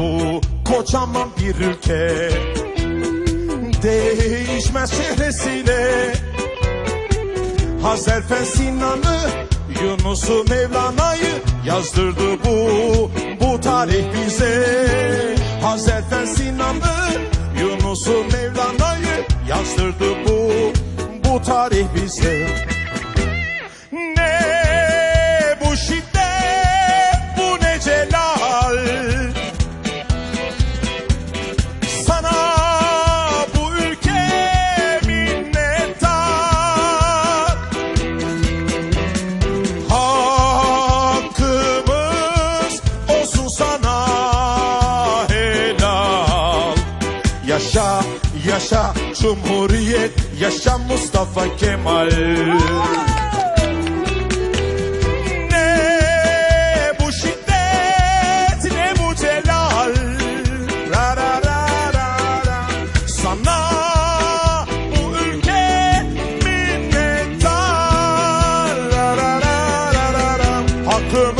bu kocaman bir ülke. Değişmez çehresiyle. Hazerfen Sinan'ı Yunus'u Mevlana'yı yazdırdı bu bu tarih bize. Hazerfen Sinan'ı Yunus'u Mevlana'yı yazdırdı bu bu tarih bize Yaşa yaşa Cumhuriyet yaşa Mustafa Kemal. Ne bu şiddet ne bu celal. Ra ra ra ra ra. Sana bu ülke minnettar. Ra ra ra ra ra hakkımız